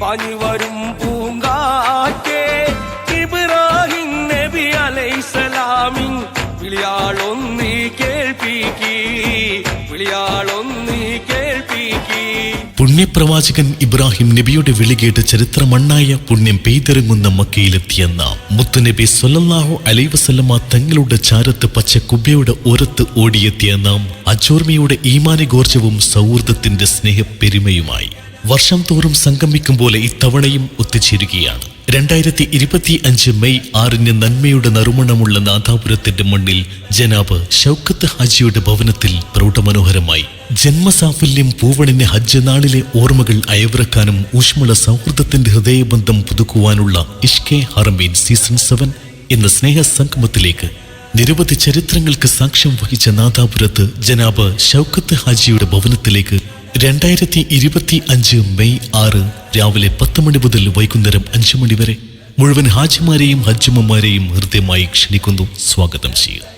പാഞ്ഞു വരും പൂങ്കാറ്റേ. ഇബ്രാഹിം നബി അലൈസലാമിൻ വിളിയാളൊന്നി കേൾപ്പിക്കി. വിളിയാളൊന്നി കേൾപ്പിക്കി. പുണ്യപ്രവാചകൻ ഇബ്രാഹിം നബിയുടെ വിളി കേട്ട് ചരിത്രമണ്ണായ പുണ്യം പെയ്തിറങ്ങുന്ന മക്കയിലെത്തിയെന്ന മുത്തുനബി സൊല്ലാഹു അലൈഹി വസല്ലമ തങ്ങളുടെ ചാരത്ത് പച്ച കുബ്ബയുടെ ഓരത്ത് ഓടിയെത്തിയ നാം അച്ചോർമയുടെ ഈമാനഗോർജവും സൗഹൃദത്തിന്റെ സ്നേഹപ്പെരുമയുമായി. വർഷം തോറും സംഗമിക്കും പോലെ ഇത്തവണയും ഒത്തുചേരുകയാണ്. രണ്ടായിരത്തി ഇരുപത്തി അഞ്ച് മെയ് ആറിന് നന്മയുടെ നറുമണമുള്ള നാദാപുരത്തിന്റെ മണ്ണിൽ ജനാബ് ഷൗക്കത്ത് ഹാജിയുടെ ഭവനത്തിൽ പ്രൗഢമനോഹരമായി. ജന്മസാഫല്യം പൂവണിന് ഹജ്ജ് നാളിലെ ഓർമ്മകൾ അയവിറക്കാനും ഊഷ്മള സൗഹൃദത്തിന്റെ ഹൃദയബന്ധം പുതുക്കുവാനുള്ള ഇഷ്കെ ഹറമീൻ സീസൺ സെവൻ എന്ന സ്നേഹ സംഗമത്തിലേക്ക് നിരവധി ചരിത്രങ്ങൾക്ക് സാക്ഷ്യം വഹിച്ച നാദാപുരത്ത് ജനാബ് ഷൗക്കത്ത് ഹാജിയുടെ ഭവനത്തിലേക്ക് രണ്ടായിരത്തി ഇരുപത്തി അഞ്ച് മെയ് ആറ് രാവിലെ പത്ത് മണി മുതൽ വൈകുന്നേരം അഞ്ചു മണി വരെ മുഴുവൻ ഹാജിമാരെയും ഹജ്ജുമ്മമാരെയും ഹൃദ്യമായി ക്ഷണിക്കുന്നു. സ്വാഗതം ചെയ്യുന്നു.